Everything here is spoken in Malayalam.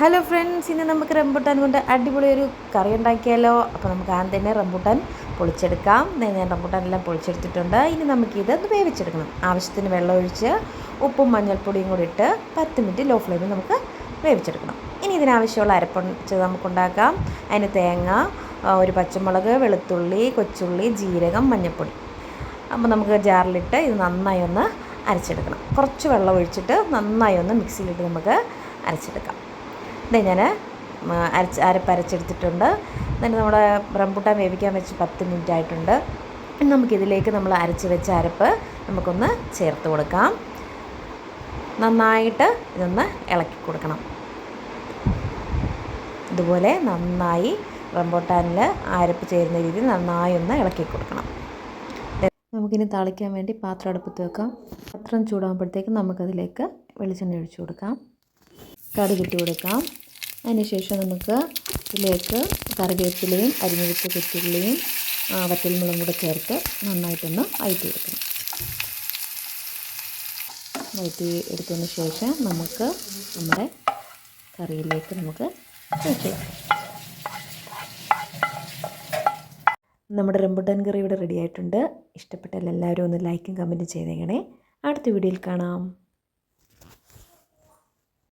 ഹലോ ഫ്രണ്ട്സ് ഇന്ന് നമുക്ക് റംബുട്ടാൻ കൊണ്ട് അടിപൊളി ഒരു കറി ഉണ്ടാക്കിയാലോ? അപ്പോൾ നമുക്ക് ആദ്യം തന്നെ റംബുട്ടാൻ പൊളിച്ചെടുക്കാം. നേരെ റംബുട്ടാൻ എല്ലാം പൊളിച്ചെടുത്തിട്ടുണ്ട്. ഇനി നമുക്കിത് ഒന്ന് വേവിച്ചെടുക്കണം. ആവശ്യത്തിന് വെള്ളം ഒഴിച്ച് ഉപ്പും മഞ്ഞൾപ്പൊടിയും കൂടി ഇട്ട് പത്ത് മിനിറ്റ് ലോ ഫ്ലെയിമിൽ നമുക്ക് വേവിച്ചെടുക്കണം. ഇനി ഇതിനാവശ്യമുള്ള അരപ്പൊടിച്ച് നമുക്കുണ്ടാക്കാം അതിന് തേങ്ങ ഒരു പച്ചമുളക് വെളുത്തുള്ളി കൊച്ചുള്ളി ജീരകം മഞ്ഞൾപ്പൊടി. അപ്പോൾ നമുക്ക് ജാറിലിട്ട് ഇത് നന്നായി ഒന്ന് അരച്ചെടുക്കണം. കുറച്ച് വെള്ളം ഒഴിച്ചിട്ട് നന്നായി ഒന്ന് മിക്സിയിലിട്ട് നമുക്ക് അരച്ചെടുക്കാം. ഇതേ ഞാൻ അരച്ച് അരപ്പരച്ചെടുത്തിട്ടുണ്ട് എന്നിട്ട് നമ്മുടെ റംബൂട്ടാൻ വേവിക്കാൻ വെച്ച് പത്ത് മിനിറ്റ് ആയിട്ടുണ്ട്. നമുക്കിതിലേക്ക് നമ്മൾ അരച്ച് വെച്ച അരപ്പ് നമുക്കൊന്ന് ചേർത്ത് കൊടുക്കാം. നന്നായിട്ട് ഇതൊന്ന് ഇളക്കി കൊടുക്കണം. ഇതുപോലെ നന്നായി റംബോട്ടാനിൽ അരപ്പ് ചേരുന്ന രീതിയിൽ നന്നായി ഒന്ന് ഇളക്കി കൊടുക്കണം. നമുക്കിനി താളിക്കാൻ വേണ്ടി പാത്രം അടുപ്പത്ത് വെക്കാം. പാത്രം ചൂടാകുമ്പോഴത്തേക്കും നമുക്കതിലേക്ക് വെളിച്ചെണ്ണ ഒഴിച്ചു കൊടുക്കാം. കടുകിട്ട് കൊടുക്കാം. അതിനുശേഷം നമുക്ക് ഇതിലേക്ക് കറിവേപ്പിലയും അരിഞ്ഞു വെച്ച വറ്റൽ ആ, വറ്റൽമുളകും കൂടെ ചേർത്ത് നന്നായിട്ടൊന്ന് അയറ്റി എടുക്കണം വയറ്റി എടുത്തതിന് ശേഷം നമുക്ക് നമ്മുടെ കറിയിലേക്ക് നമുക്ക് നമ്മുടെ റംബുട്ടാൻ കറി ഇവിടെ റെഡി ആയിട്ടുണ്ട്. ഇഷ്ടപ്പെട്ടാൽ എല്ലാവരും ഒന്ന് ലൈക്കും കമന്റും ചെയ്തേക്കണേ. അടുത്ത വീഡിയോയിൽ കാണാം.